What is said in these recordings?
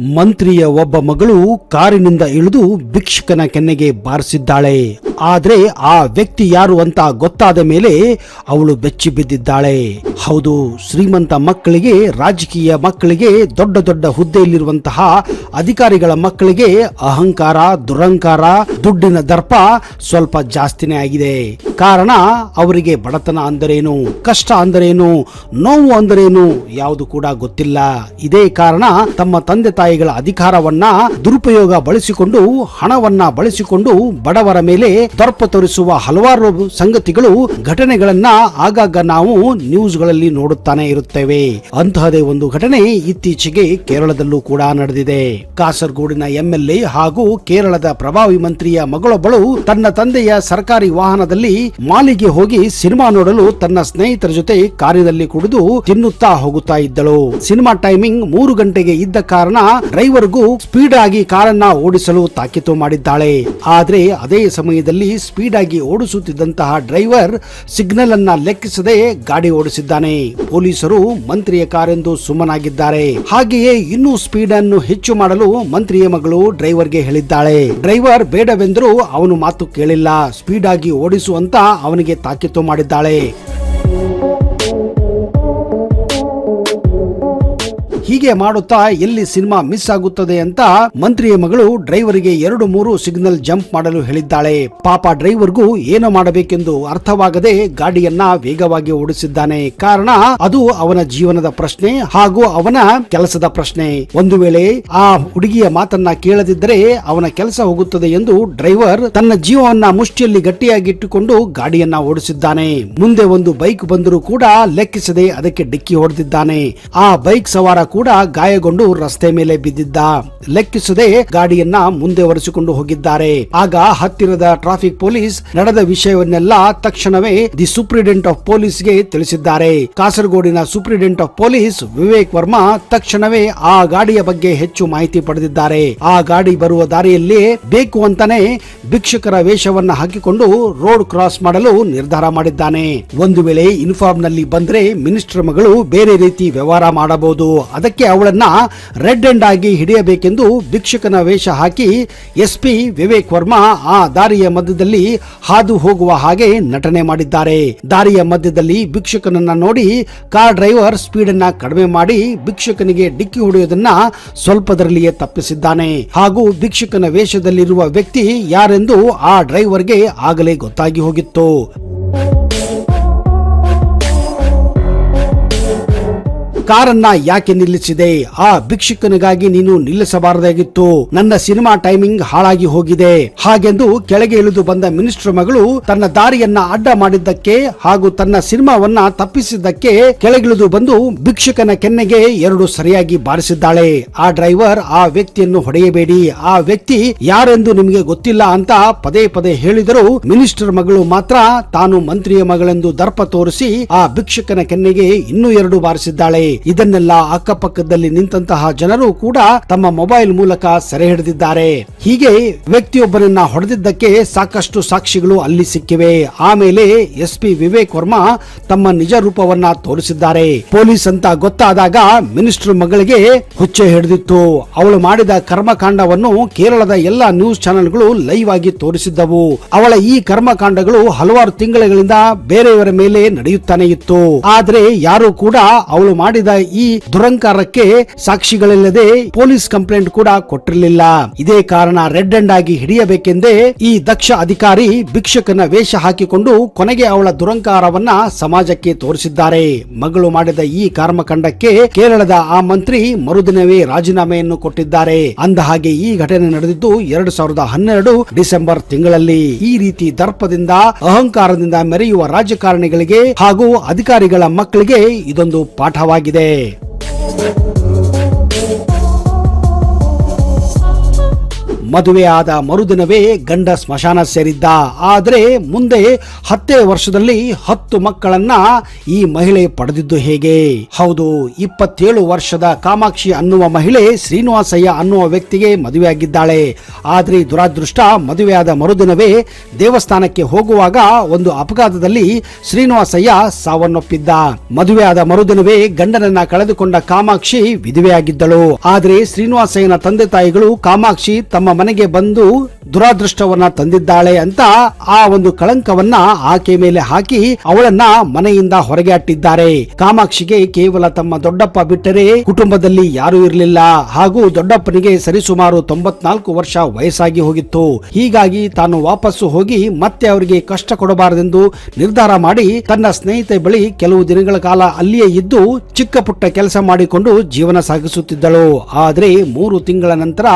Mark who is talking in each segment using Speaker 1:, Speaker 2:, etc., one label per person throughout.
Speaker 1: ಮಂತ್ರಿಯ ಒಬ್ಬ ಮಗಳು ಕಾರಿನಿಂದ ಇಳಿದು ಭಿಕ್ಷುಕನ ಕೆನ್ನೆಗೆ ಬಾರಿಸಿದ್ದಾಳೆ. ಆದ್ರೆ ಆ ವ್ಯಕ್ತಿ ಯಾರು ಅಂತ ಗೊತ್ತಾದ ಮೇಲೆ ಅವಳು ಬೆಚ್ಚಿ ಬಿದ್ದಿದ್ದಾಳೆ. ಹೌದು, ಶ್ರೀಮಂತ ಮಕ್ಕಳಿಗೆ, ರಾಜಕೀಯ ಮಕ್ಕಳಿಗೆ, ದೊಡ್ಡ ದೊಡ್ಡ ಹುದ್ದೆಯಲ್ಲಿರುವಂತಹ ಅಧಿಕಾರಿಗಳ ಮಕ್ಕಳಿಗೆ ಅಹಂಕಾರ, ದುರಂಕಾರ, ದುಡ್ಡಿನ ದರ್ಪ ಸ್ವಲ್ಪ ಜಾಸ್ತಿನೇ ಆಗಿದೆ. ಕಾರಣ ಅವರಿಗೆ ಬಡತನ ಅಂದರೇನು, ಕಷ್ಟ ಅಂದರೇನು, ನೋವು ಅಂದರೇನು, ಯಾವುದು ಕೂಡ ಗೊತ್ತಿಲ್ಲ. ಇದೇ ಕಾರಣ ತಮ್ಮ ತಂದೆ ತಾಯಿಗಳ ಅಧಿಕಾರವನ್ನ ದುರುಪಯೋಗ ಬಳಸಿಕೊಂಡು, ಹಣವನ್ನ ಬಳಸಿಕೊಂಡು ಬಡವರ ಮೇಲೆ ದರ್ಪ ತೋರಿಸುವ ಹಲವಾರು ಸಂಗತಿಗಳು, ಘಟನೆಗಳನ್ನ ಆಗಾಗ ನಾವು ನ್ಯೂಸ್ಗಳಲ್ಲಿ ನೋಡುತ್ತಾನೆ ಇರುತ್ತೇವೆ. ಅಂತಹದೇ ಒಂದು ಘಟನೆ ಇತ್ತೀಚೆಗೆ ಕೇರಳದಲ್ಲೂ ಕೂಡ ನಡೆದಿದೆ. ಕಾಸರಗೋಡಿನ ಎಂಎಲ್ಎ ಹಾಗೂ ಕೇರಳದ ಪ್ರಭಾವಿ ಮಂತ್ರಿಯ ಮಗಳೊಬ್ಬಳು ತನ್ನ ತಂದೆಯ ಸರ್ಕಾರಿ ವಾಹನದಲ್ಲಿ ಮಾಲಿಗೆ ಹೋಗಿ ಸಿನಿಮಾ ನೋಡಲು ತನ್ನ ಸ್ನೇಹಿತರ ಜೊತೆ ಕಾರಿನಲ್ಲಿ ಕುಡಿದು ತಿನ್ನುತ್ತಾ ಹೋಗುತ್ತಾ ಇದ್ದಳು. ಸಿನಿಮಾ ಟೈಮಿಂಗ್ ಮೂರು ಗಂಟೆಗೆ ಇದ್ದ ಕಾರಣ ಡ್ರೈವರ್ಗೂ ಸ್ಪೀಡ್ ಆಗಿ ಕಾರನ್ನ ಓಡಿಸಲು ತಾಕೀತು ಮಾಡಿದ್ದಾಳೆ. ಆದ್ರೆ ಅದೇ ಸಮಯದಲ್ಲಿ ಸ್ಪೀಡ್ ಆಗಿ ಓಡಿಸುತ್ತಿದ್ದಂತಹ ಡ್ರೈವರ್ ಸಿಗ್ನಲ್ ಅನ್ನ ಲೆಕ್ಕಿಸದೆ ಗಾಡಿ ಓಡಿಸಿದ್ದಾನೆ. ಪೊಲೀಸರು ಮಂತ್ರಿಯ ಕಾರೆಂದು ಸುಮ್ಮನಾಗಿದ್ದಾರೆ. ಹಾಗೆಯೇ ಇನ್ನೂ ಸ್ಪೀಡ್ ಅನ್ನು ಹೆಚ್ಚು ಮಾಡಲು ಮಂತ್ರಿಯ ಮಗಳು ಡ್ರೈವರ್ಗೆ ಹೇಳಿದ್ದಾಳೆ. ಡ್ರೈವರ್ ಬೇಡವೆಂದರೂ ಅವನು ಮಾತು ಕೇಳಿಲ್ಲ. ಸ್ಪೀಡ್ ಆಗಿ ಓಡಿಸುವಂತ ಅವನಿಗೆ ತಾಕೀತು ಮಾಡಿದ್ದಾಳೆ. ಹೀಗೆ ಮಾಡುತ್ತಾ ಎಲ್ಲಿ ಸಿನಿಮಾ ಮಿಸ್ ಆಗುತ್ತದೆ ಅಂತ ಮಂತ್ರಿಯ ಮಗಳು ಡ್ರೈವರಿಗೆ ಎರಡು ಮೂರು ಸಿಗ್ನಲ್ ಜಂಪ್ ಮಾಡಲು ಹೇಳಿದ್ದಾಳೆ. ಪಾಪ ಡ್ರೈವರ್ಗೂ ಏನು ಮಾಡಬೇಕೆಂದು ಅರ್ಥವಾಗದೆ ಗಾಡಿಯನ್ನ ವೇಗವಾಗಿ ಓಡಿಸಿದ್ದಾನೆ. ಕಾರಣ ಅದು ಅವನ ಜೀವನದ ಪ್ರಶ್ನೆ ಹಾಗೂ ಅವನ ಕೆಲಸದ ಪ್ರಶ್ನೆ. ಒಂದು ವೇಳೆ ಆ ಹುಡುಗಿಯ ಮಾತನ್ನ ಕೇಳದಿದ್ದರೆ ಅವನ ಕೆಲಸ ಹೋಗುತ್ತದೆ ಎಂದು ಡ್ರೈವರ್ ತನ್ನ ಜೀವವನ್ನ ಮುಷ್ಟಿಯಲ್ಲಿ ಗಟ್ಟಿಯಾಗಿಟ್ಟುಕೊಂಡು ಗಾಡಿಯನ್ನ ಓಡಿಸಿದ್ದಾನೆ. ಮುಂದೆ ಒಂದು ಬೈಕ್ ಬಂದರೂ ಕೂಡ ಲೆಕ್ಕಿಸದೆ ಅದಕ್ಕೆ ಡಿಕ್ಕಿ ಹೊಡೆದಿದ್ದಾನೆ. ಆ ಬೈಕ್ ಸವಾರ ಕೂಡ ಗಾಯಗೊಂಡು ರಸ್ತೆ ಮೇಲೆ ಬಿದ್ದಿದ್ದ ಲೆಕ್ಕಿಸದೆ ಗಾಡಿಯನ್ನ ಮುಂದೆ ಒರೆಸಿಕೊಂಡು ಹೋಗಿದ್ದಾರೆ. ಆಗ ಹತ್ತಿರದ ಟ್ರಾಫಿಕ್ ಪೊಲೀಸ್ ನಡೆದ ವಿಷಯವನ್ನೆಲ್ಲ ತಕ್ಷಣವೇ ದಿ ಸೂಪ್ರಿಡೆಂಟ್ ಆಫ್ ಪೊಲೀಸ್ಗೆ ತಿಳಿಸಿದ್ದಾರೆ. ಕಾಸರಗೋಡಿನ superintendent of police Vivek Varma ತಕ್ಷಣವೇ ಆ ಗಾಡಿಯ ಬಗ್ಗೆ ಹೆಚ್ಚು ಮಾಹಿತಿ ಪಡೆದಿದ್ದಾರೆ. ಆ ಗಾಡಿ ಬರುವ ದಾರಿಯಲ್ಲಿ ಬೇಕು ಅಂತಾನೆ ಭಿಕ್ಷಕರ ವೇಷವನ್ನ ಹಾಕಿಕೊಂಡು ರೋಡ್ ಕ್ರಾಸ್ ಮಾಡಲು ನಿರ್ಧಾರ ಮಾಡಿದ್ದಾನೆ. ಒಂದು ವೇಳೆ ಇನ್ಫಾರ್ಮ್ನಲ್ಲಿ ಬಂದ್ರೆ ಮಿನಿಸ್ಟರ್ ಮಗಳು ಬೇರೆ ರೀತಿ ವ್ಯವಹಾರ ಮಾಡಬಹುದು. ಅದಕ್ಕೆ ಅವಳನ್ನ ರೆಡ್ ಎಂಡ್ ಆಗಿ ಹಿಡಿಯಬೇಕೆಂದು ಭಿಕ್ಷುಕನ ವೇಷ ಹಾಕಿ ಎಸ್ಪಿ ವಿವೇಕ್ ವರ್ಮಾ ಆ ದಾರಿಯ ಮಧ್ಯದಲ್ಲಿ ಹಾದು ಹೋಗುವ ಹಾಗೆ ನಟನೆ ಮಾಡಿದ್ದಾರೆ. ದಾರಿಯ ಮಧ್ಯದಲ್ಲಿ ಭಿಕ್ಷುಕನನ್ನ ನೋಡಿ ಕಾರ್ ಡ್ರೈವರ್ ಸ್ಪೀಡ್ ಅನ್ನ ಕಡಿಮೆ ಮಾಡಿ ಭಿಕ್ಷುಕನಿಗೆ ಡಿಕ್ಕಿ ಹೊಡೆಯುವುದನ್ನ ಸ್ವಲ್ಪದರಲ್ಲಿಯೇ ತಪ್ಪಿಸಿದ್ದಾನೆ. ಹಾಗೂ ಭಿಕ್ಷುಕನ ವೇಷದಲ್ಲಿರುವ ವ್ಯಕ್ತಿ ಯಾರೆಂದು ಆ ಡ್ರೈವರ್ಗೆ ಆಗಲೇ ಗೊತ್ತಾಗಿ ಹೋಗಿತ್ತು. ಕಾರನ್ನ ಯಾಕೆ ನಿಲ್ಲಿಸಿದೆ? ಆ ಭಿಕ್ಷುಕನಿಗಾಗಿ ನೀನು ನಿಲ್ಲಿಸಬಾರದಾಗಿತ್ತು. ನನ್ನ ಸಿನಿಮಾ ಟೈಮಿಂಗ್ ಹಾಳಾಗಿ ಹೋಗಿದೆ. ಹಾಗೆಂದು ಕೆಳಗೆ ಇಳಿದು ಬಂದ ಮಿನಿಸ್ಟರ್ ಮಗಳು ತನ್ನ ದಾರಿಯನ್ನ ಅಡ್ಡ ಮಾಡಿದ್ದಕ್ಕೆ ಹಾಗೂ ತನ್ನ ಸಿನಿಮಾವನ್ನ ತಪ್ಪಿಸಿದ್ದಕ್ಕೆ ಕೆಳಗಿಳಿದು ಬಂದು ಭಿಕ್ಷುಕನ ಕೆನ್ನೆಗೆ ಎರಡು ಸರಿಯಾಗಿ ಬಾರಿಸಿದ್ದಾಳೆ. ಆ ಡ್ರೈವರ್ ಆ ವ್ಯಕ್ತಿಯನ್ನು ಹೊಡೆಯಬೇಡಿ. ಆ ವ್ಯಕ್ತಿ ಯಾರೆಂದು ನಿಮಗೆ ಗೊತ್ತಿಲ್ಲ ಅಂತ ಪದೇ ಪದೇ ಹೇಳಿದರೂ ಮಿನಿಸ್ಟರ್ ಮಗಳು ಮಾತ್ರ ತಾನು ಮಂತ್ರಿಯ ಮಗಳೆಂದು ದರ್ಪ ತೋರಿಸಿ ಆ ಭಿಕ್ಷುಕನ ಕೆನ್ನೆಗೆ ಇನ್ನೂ ಎರಡು ಬಾರಿಸಿದ್ದಾಳೆ. ಇದನ್ನೆಲ್ಲ ಅಕ್ಕಪಕ್ಕದಲ್ಲಿ ನಿಂತಹ ಜನರು ಕೂಡ ತಮ್ಮ ಮೊಬೈಲ್ ಮೂಲಕ ಸೆರೆ ಹಿಡಿದಿದ್ದಾರೆ. ಹೀಗೆ ವ್ಯಕ್ತಿಯೊಬ್ಬರನ್ನ ಹೊಡೆದಿದ್ದಕ್ಕೆ ಸಾಕಷ್ಟು ಸಾಕ್ಷಿಗಳು ಅಲ್ಲಿ ಸಿಕ್ಕಿವೆ. ಆಮೇಲೆ ಎಸ್ ಪಿ ವಿವೇಕ್ ವರ್ಮಾ ತಮ್ಮ ನಿಜ ರೂಪವನ್ನ ತೋರಿಸಿದ್ದಾರೆ. ಪೊಲೀಸ್ ಅಂತ ಗೊತ್ತಾದಾಗ ಮಿನಿಸ್ಟರ್ ಮಗಳಿಗೆ ಹುಚ್ಚೆ ಹಿಡಿದಿತ್ತು. ಅವಳು ಮಾಡಿದ ಕರ್ಮಕಾಂಡವನ್ನು ಕೇರಳದ ಎಲ್ಲಾ ನ್ಯೂಸ್ ಚಾನೆಲ್ಗಳು ಲೈವ್ ಆಗಿ ತೋರಿಸಿದ್ದವು. ಅವಳ ಈ ಕರ್ಮಕಾಂಡಗಳು ಹಲವಾರು ತಿಂಗಳುಗಳಿಂದ ಬೇರೆಯವರ ಮೇಲೆ ನಡೆಯುತ್ತಾನೆ ಇತ್ತು. ಆದ್ರೆ ಯಾರು ಕೂಡ ಅವಳು ಮಾಡಿದ ಈ ದುರಂಕಾರಕ್ಕೆ ಸಾಕ್ಷಿಗಳಿಲ್ಲದೆ ಪೊಲೀಸ್ ಕಂಪ್ಲೇಂಟ್ ಕೂಡ ಕೊಟ್ಟಿರಲಿಲ್ಲ. ಇದೇ ಕಾರಣ ರೆಡ್ ಅಂಡ್ ಆಗಿ ಹಿಡಿಯಬೇಕೆಂದೇ ಈ ದಕ್ಷ ಅಧಿಕಾರಿ ಭಿಕ್ಷಕನ ವೇಷ ಹಾಕಿಕೊಂಡು ಕೊನೆಗೆ ಅವಳ ದುರಂಕಾರವನ್ನ ಸಮಾಜಕ್ಕೆ ತೋರಿಸಿದ್ದಾರೆ. ಮಗಳು ಮಾಡಿದ ಈ ಕರ್ಮಕಂಡಕ್ಕೆ ಕೇರಳದ ಆ ಮಂತ್ರಿ ಮರುದಿನವೇ ರಾಜೀನಾಮೆಯನ್ನು ಕೊಟ್ಟಿದ್ದಾರೆ. ಅಂದ ಹಾಗೆ ಈ ಘಟನೆ ನಡೆದಿದ್ದು ಎರಡು ಸಾವಿರದ ಹನ್ನೆರಡು ಡಿಸೆಂಬರ್ ತಿಂಗಳಲ್ಲಿ. ಈ ರೀತಿ ದರ್ಪದಿಂದ, ಅಹಂಕಾರದಿಂದ ಮೆರೆಯುವ ರಾಜಕಾರಣಿಗಳಿಗೆ ಹಾಗೂ ಅಧಿಕಾರಿಗಳ ಮಕ್ಕಳಿಗೆ ಇದೊಂದು ಪಾಠವಾಗಿದೆ. ಮದುವೆ ಆದ ಮರುದಿನವೇ ಗಂಡ ಸ್ಮಶಾನ ಸೇರಿದ್ದ. ಆದರೆ ಮುಂದೆ ಹತ್ತೇ ವರ್ಷದಲ್ಲಿ ಹತ್ತು ಮಕ್ಕಳನ್ನ ಈ ಮಹಿಳೆ ಪಡೆದಿದ್ದು ಹೇಗೆ? ಹೌದು, ಇಪ್ಪತ್ತೇಳು ವರ್ಷದ ಕಾಮಾಕ್ಷಿ ಅನ್ನುವ ಮಹಿಳೆ ಶ್ರೀನಿವಾಸಯ್ಯ ಅನ್ನುವ ವ್ಯಕ್ತಿಗೆ ಮದುವೆಯಾಗಿದ್ದಾಳೆ. ಆದ್ರೆ ದುರಾದೃಷ್ಟ, ಮದುವೆಯಾದ ಮರುದಿನವೇ ದೇವಸ್ಥಾನಕ್ಕೆ ಹೋಗುವಾಗ ಒಂದು ಅಪಘಾತದಲ್ಲಿ ಶ್ರೀನಿವಾಸಯ್ಯ ಸಾವನ್ನಪ್ಪಿದ್ದ. ಮದುವೆಯಾದ ಮರುದಿನವೇ ಗಂಡನನ್ನ ಕಳೆದುಕೊಂಡ ಕಾಮಾಕ್ಷಿ ವಿಧವೆಯಾಗಿದ್ದಳು. ಆದ್ರೆ ಶ್ರೀನಿವಾಸಯ್ಯನ ತಂದೆ ತಾಯಿಗಳು ಕಾಮಾಕ್ಷಿ ತಮ್ಮ ಮನೆಗೆ ಬಂದು ದುರಾದೃಷ್ಟವನ್ನ ತಂದಿದ್ದಾಳೆ ಅಂತ ಆ ಒಂದು ಕಳಂಕವನ್ನ ಆಕೆ ಮೇಲೆ ಹಾಕಿ ಅವಳನ್ನ ಮನೆಯಿಂದ ಹೊರಗೆ ಅಟ್ಟಿದ್ದಾರೆ. ಕಾಮಾಕ್ಷಿಗೆ ಕೇವಲ ತಮ್ಮ ದೊಡ್ಡಪ್ಪ ಬಿಟ್ಟರೆ ಕುಟುಂಬದಲ್ಲಿ ಯಾರೂ ಇರಲಿಲ್ಲ. ಹಾಗೂ ದೊಡ್ಡಪ್ಪನಿಗೆ ಸರಿಸುಮಾರು ತೊಂಬತ್ನಾಲ್ಕು ವರ್ಷ ವಯಸ್ಸಾಗಿ ಹೋಗಿತ್ತು. ಹೀಗಾಗಿ ತಾನು ವಾಪಸ್ಸು ಹೋಗಿ ಮತ್ತೆ ಅವರಿಗೆ ಕಷ್ಟ ಕೊಡಬಾರದೆಂದು ನಿರ್ಧಾರ ಮಾಡಿ ತನ್ನ ಸ್ನೇಹಿತೆ ಬಳಿ ಕೆಲವು ದಿನಗಳ ಕಾಲ ಅಲ್ಲಿಯೇ ಇದ್ದು ಚಿಕ್ಕ ಪುಟ್ಟ ಕೆಲಸ ಮಾಡಿಕೊಂಡು ಜೀವನ ಸಾಗಿಸುತ್ತಿದ್ದಳು. ಆದರೆ ಮೂರು ತಿಂಗಳ ನಂತರ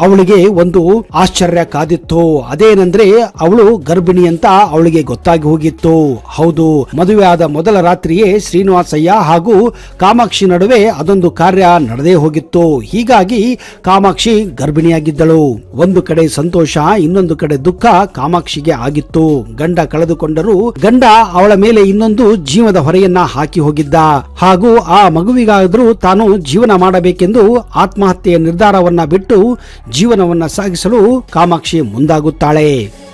Speaker 1: ಅವಳಿಗೆ ಒಂದು ಆಶ್ಚರ್ಯ ಕಾದಿತ್ತು. ಅದೇನೆಂದ್ರೆ ಅವಳು ಗರ್ಭಿಣಿ ಅಂತ ಅವಳಿಗೆ ಗೊತ್ತಾಗಿ ಹೋಗಿತ್ತು. ಹೌದು ಮದುವೆಯಾದ ಮೊದಲ ರಾತ್ರಿಯೇ ಶ್ರೀನಿವಾಸಯ್ಯ ಹಾಗೂ ಕಾಮಾಕ್ಷಿ ನಡುವೆ ಅದೊಂದು ಕಾರ್ಯ ನಡೆದೇ ಹೋಗಿತ್ತು. ಹೀಗಾಗಿ ಕಾಮಾಕ್ಷಿ ಗರ್ಭಿಣಿಯಾಗಿದ್ದಳು. ಒಂದು ಕಡೆ ಸಂತೋಷ, ಇನ್ನೊಂದು ಕಡೆ ದುಃಖ ಕಾಮಾಕ್ಷಿಗೆ ಆಗಿತ್ತು. ಗಂಡ ಕಳೆದುಕೊಂಡರೂ ಗಂಡ ಅವಳ ಮೇಲೆ ಇನ್ನೊಂದು ಜೀವದ ಹೊರೆಯನ್ನ ಹಾಕಿ ಹೋಗಿದ್ದ. ಹಾಗೂ ಆ ಮಗುವಿಗಾದರೂ ತಾನು ಜೀವನ ಮಾಡಬೇಕೆಂದು ಆತ್ಮಹತ್ಯೆಯ ನಿರ್ಧಾರವನ್ನ ಬಿಟ್ಟು ಜೀವನವನ್ನ ಸಾಗಿಸಲು ಕಾಮಾಕ್ಷಿ ಮುಂದಾಗುತ್ತಾಳೆ.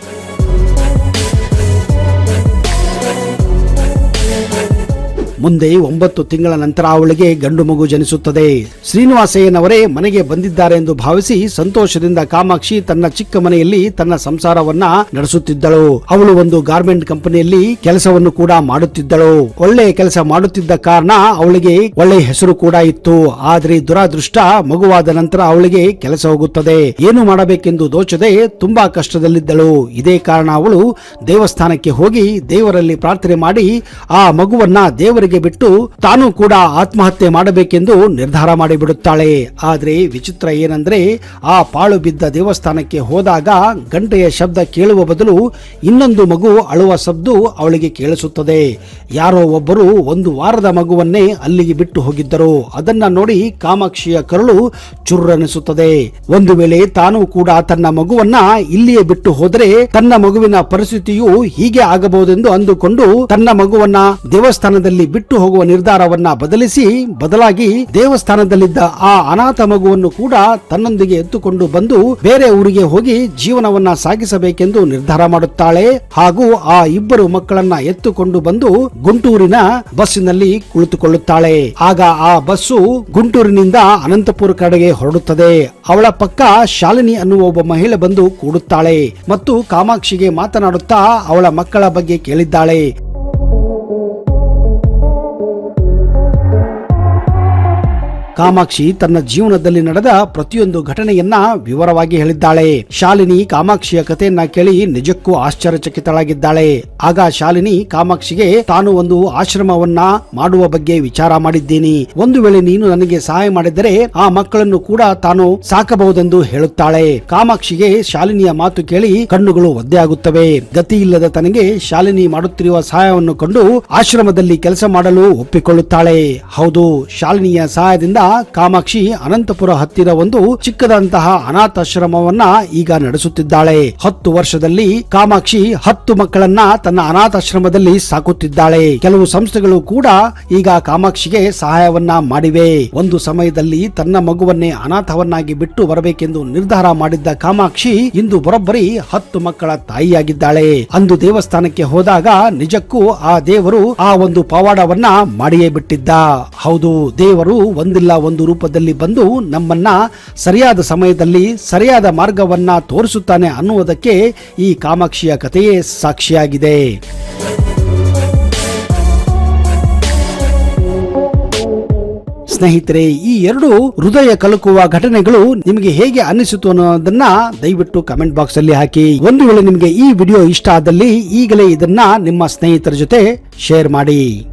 Speaker 1: ಮುಂದೆ ಒಂಬತ್ತು ತಿಂಗಳ ನಂತರ ಅವಳಿಗೆ ಗಂಡು ಮಗು ಜನಿಸುತ್ತದೆ. ಶ್ರೀನಿವಾಸಯ್ಯನವರೇ ಮನೆಗೆ ಬಂದಿದ್ದಾರೆ ಎಂದು ಭಾವಿಸಿ ಸಂತೋಷದಿಂದ ಕಾಮಾಕ್ಷಿ ತನ್ನ ಚಿಕ್ಕ ಮನೆಯಲ್ಲಿ ತನ್ನ ಸಂಸಾರವನ್ನ ನಡೆಸುತ್ತಿದ್ದಳು. ಅವಳು ಒಂದು ಗಾರ್ಮೆಂಟ್ ಕಂಪನಿಯಲ್ಲಿ ಕೆಲಸವನ್ನು ಕೂಡ ಮಾಡುತ್ತಿದ್ದಳು. ಒಳ್ಳೆಯ ಕೆಲಸ ಮಾಡುತ್ತಿದ್ದ ಕಾರಣ ಅವಳಿಗೆ ಒಳ್ಳೆಯ ಹೆಸರು ಕೂಡ ಇತ್ತು. ಆದ್ರೆ ದುರಾದೃಷ್ಟ ಮಗುವಾದ ನಂತರ ಅವಳಿಗೆ ಕೆಲಸ ಹೋಗುತ್ತದೆ. ಏನು ಮಾಡಬೇಕೆಂದು ದೋಚದೆ ತುಂಬಾ ಕಷ್ಟದಲ್ಲಿದ್ದಳು. ಇದೇ ಕಾರಣ ಅವಳು ದೇವಸ್ಥಾನಕ್ಕೆ ಹೋಗಿ ದೇವರಲ್ಲಿ ಪ್ರಾರ್ಥನೆ ಮಾಡಿ ಆ ಮಗುವನ್ನ ದೇವರಿಗೆ ಬಿಟ್ಟು ತಾನು ಕೂಡ ಆತ್ಮಹತ್ಯೆ ಮಾಡಬೇಕೆಂದು ನಿರ್ಧಾರ ಮಾಡಿಬಿಡುತ್ತಾಳೆ. ಆದರೆ ವಿಚಿತ್ರ ಏನಂದ್ರೆ ಆ ಪಾಳು ಬಿದ್ದ ದೇವಸ್ಥಾನಕ್ಕೆ ಹೋದಾಗ ಗಂಟೆಯ ಶಬ್ದ ಕೇಳುವ ಬದಲು ಇನ್ನೊಂದು ಮಗು ಅಳುವ ಶಬ್ದ ಅವಳಿಗೆ ಕೇಳಿಸುತ್ತದೆ. ಯಾರೋ ಒಬ್ಬರು ಒಂದು ವಾರದ ಮಗುವನ್ನೇ ಅಲ್ಲಿಗೆ ಬಿಟ್ಟು ಹೋಗಿದ್ದರು. ಅದನ್ನ ನೋಡಿ ಕಾಮಾಕ್ಷಿಯ ಕರುಳು ಚುರ್ರನಿಸುತ್ತದೆ. ಒಂದು ವೇಳೆ ತಾನು ಕೂಡ ತನ್ನ ಮಗುವನ್ನ ಇಲ್ಲಿಯೇ ಬಿಟ್ಟು ಹೋದರೆ ತನ್ನ ಮಗುವಿನ ಪರಿಸ್ಥಿತಿಯು ಹೀಗೆ ಆಗಬಹುದೆಂದು ಅಂದುಕೊಂಡು ತನ್ನ ಮಗುವನ್ನ ದೇವಸ್ಥಾನದಲ್ಲಿ ಬಿಟ್ಟು ಹೋಗುವ ನಿರ್ಧಾರವನ್ನ ಬದಲಿಸಿ ಬದಲಾಗಿ ದೇವಸ್ಥಾನದಲ್ಲಿದ್ದ ಆ ಅನಾಥ ಮಗುವನ್ನು ಕೂಡ ತನ್ನೊಂದಿಗೆ ಎತ್ತುಕೊಂಡು ಬಂದು ಬೇರೆ ಊರಿಗೆ ಹೋಗಿ ಜೀವನವನ್ನ ಸಾಗಿಸಬೇಕೆಂದು ನಿರ್ಧಾರ ಮಾಡುತ್ತಾಳೆ. ಹಾಗೂ ಆ ಇಬ್ಬರು ಮಕ್ಕಳನ್ನ ಎತ್ತುಕೊಂಡು ಬಂದು ಗುಂಟೂರಿನ ಬಸ್ಸಿನಲ್ಲಿ ಕುಳಿತುಕೊಳ್ಳುತ್ತಾಳೆ. ಆಗ ಆ ಬಸ್ಸು ಗುಂಟೂರಿನಿಂದ ಅನಂತಪುರ ಕಡೆಗೆ ಹೊರಡುತ್ತದೆ. ಅವಳ ಪಕ್ಕ ಶಾಲಿನಿ ಅನ್ನುವ ಒಬ್ಬ ಮಹಿಳೆ ಬಂದು ಕೂಡುತ್ತಾಳೆ ಮತ್ತು ಕಾಮಾಕ್ಷಿಗೆ ಮಾತನಾಡುತ್ತಾ ಅವಳ ಮಕ್ಕಳ ಬಗ್ಗೆ ಕೇಳಿದ್ದಾಳೆ. ಕಾಮಾಕ್ಷಿ ತನ್ನ ಜೀವನದಲ್ಲಿ ನಡೆದ ಪ್ರತಿಯೊಂದು ಘಟನೆಯನ್ನ ವಿವರವಾಗಿ ಹೇಳಿದ್ದಾಳೆ. ಶಾಲಿನಿ ಕಾಮಾಕ್ಷಿಯ ಕಥೆಯನ್ನ ಕೇಳಿ ನಿಜಕ್ಕೂ ಆಶ್ಚರ್ಯಚಕಿತಳಾಗಿದ್ದಾಳೆ. ಆಗ ಶಾಲಿನಿ ಕಾಮಾಕ್ಷಿಗೆ, ತಾನು ಒಂದು ಆಶ್ರಮವನ್ನ ಮಾಡುವ ಬಗ್ಗೆ ವಿಚಾರ ಮಾಡಿದ್ದೀನಿ. ಒಂದು ವೇಳೆ ನೀನು ನನಗೆ ಸಹಾಯ ಮಾಡಿದರೆ ಆ ಮಕ್ಕಳನ್ನು ಕೂಡ ತಾನು ಸಾಕಬಹುದೆಂದು ಹೇಳುತ್ತಾಳೆ. ಕಾಮಾಕ್ಷಿಗೆ ಶಾಲಿನಿಯ ಮಾತು ಕೇಳಿ ಕಣ್ಣುಗಳು ಒದ್ದೆಯಾಗುತ್ತವೆ ಗತಿ ತನಗೆ ಶಾಲಿನಿ ಮಾಡುತ್ತಿರುವ ಸಹಾಯವನ್ನು ಕಂಡು ಆಶ್ರಮದಲ್ಲಿ ಕೆಲಸ ಮಾಡಲು ಒಪ್ಪಿಕೊಳ್ಳುತ್ತಾಳೆ. ಹೌದು, ಶಾಲಿನಿಯ ಸಹಾಯದಿಂದ ಕಾಮಾಕ್ಷಿ ಅನಂತಪುರ ಹತ್ತಿರ ಒಂದು ಚಿಕ್ಕದಂತಹ ಅನಾಥಾಶ್ರಮವನ್ನ ಈಗ ನಡೆಸುತ್ತಿದ್ದಾಳೆ. ಹತ್ತು ವರ್ಷದಲ್ಲಿ ಕಾಮಾಕ್ಷಿ ಹತ್ತು ಮಕ್ಕಳನ್ನ ತನ್ನ ಅನಾಥಾಶ್ರಮದಲ್ಲಿ ಸಾಕುತ್ತಿದ್ದಾಳೆ. ಕೆಲವು ಸಂಸ್ಥೆಗಳು ಕೂಡ ಈಗ ಕಾಮಾಕ್ಷಿಗೆ ಸಹಾಯವನ್ನ ಮಾಡಿವೆ. ಒಂದು ಸಮಯದಲ್ಲಿ ತನ್ನ ಮಗುವನ್ನೇ ಅನಾಥವನ್ನಾಗಿ ಬಿಟ್ಟು ಬರಬೇಕೆಂದು ನಿರ್ಧಾರ ಮಾಡಿದ್ದ ಕಾಮಾಕ್ಷಿ ಇಂದು ಬರೋಬ್ಬರಿ ಹತ್ತು ಮಕ್ಕಳ ತಾಯಿಯಾಗಿದ್ದಾಳೆ. ಅಂದು ದೇವಸ್ಥಾನಕ್ಕೆ ಹೋದಾಗ ನಿಜಕ್ಕೂ ಆ ದೇವರು ಆ ಒಂದು ಪವಾಡವನ್ನ ಮಾಡಿಯೇ ಬಿಟ್ಟಿದ್ದ. ಹೌದು, ದೇವರು ಒಂದಿಲ್ಲ. ಒಂದು ರೂಪದಲ್ಲಿ ಬಂದು ನಮ್ಮನ್ನ ಸರಿಯಾದ ಸಮಯದಲ್ಲಿ ಸರಿಯಾದ ಮಾರ್ಗವನ್ನ ತೋರಿಸುತ್ತಾನೆ ಅನ್ನುವುದಕ್ಕೆ ಈ ಕಾಮಾಕ್ಷಿಯ ಕಥೆಯೇ ಸಾಕ್ಷಿಯಾಗಿದೆ. ಸ್ನೇಹಿತರೆ, ಈ ಎರಡು ಹೃದಯ ಕಲಕುವ ಘಟನೆಗಳು ನಿಮಗೆ ಹೇಗೆ ಅನ್ನಿಸಿತು ಅನ್ನೋದನ್ನ ದಯವಿಟ್ಟು ಕಮೆಂಟ್ ಬಾಕ್ಸ್ ಅಲ್ಲಿ ಹಾಕಿ. ಒಂದು ವೇಳೆ ನಿಮಗೆ ಈ ವಿಡಿಯೋ ಇಷ್ಟ ಆದಲ್ಲಿ ಈಗಲೇ ಇದನ್ನ ನಿಮ್ಮ ಸ್ನೇಹಿತರ ಜೊತೆ ಶೇರ್ ಮಾಡಿ.